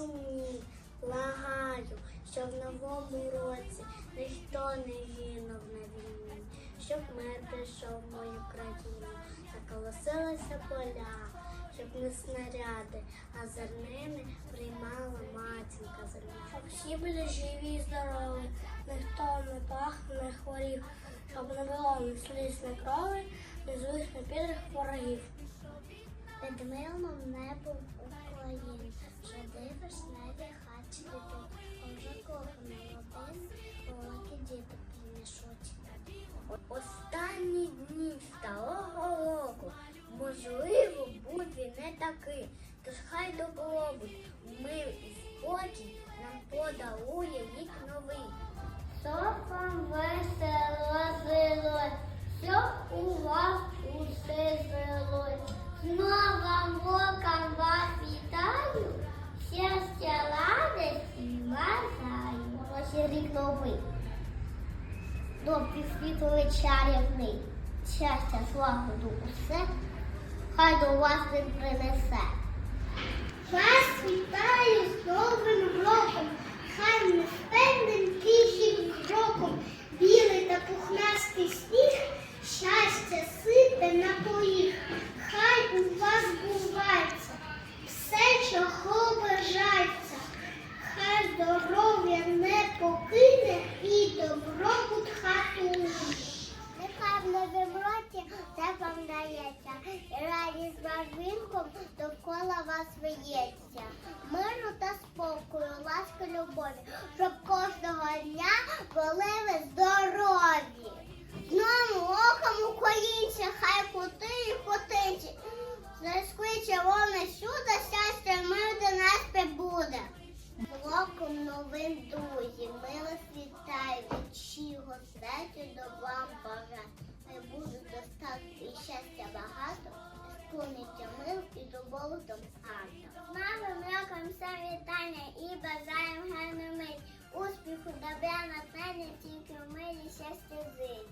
сумні, благаю, щоб в новому році ніхто не гинув на війні, щоб мир прийшов в мою країну, заколосилися поля, щоб не снаряди, а зернини приймала матінка земля. Всі були живі і здорові, ніхто не пахне хворів, щоб не було ні сліз, ні крови, ні злих, ні підрих ворогів. Під милом небом України дивиш небі хаті летить, а вже коханий один, великі діти принесуть. Останні дні старого року, можливо, буде не такий, тож хай добробут, мир і спокій нам подарує рік новий. Софам весело жило, все у вас усе жилось. З Новим роком вас рік Добрі світли чарівний, щастя, злагоду усе, хай до вас він принесе. Вас вітаю з Новим роком, хай не спевним тихим кроком, білий та пухнастий сніг, щастя сипе на поріг, хай у вас бувається, все, чого бажається, хай здоров'я не покине і добробут хату. Нехай в новому році все вам дається, і радість довкола вас виється. Миру та спокою, ласки, любові, щоб кожного дня були ви здорові. І Анна. Мами, З новим роком все вітання і бажаємо гарну мить. Успіху, добра, натхнення, тільки в милі щастя жить.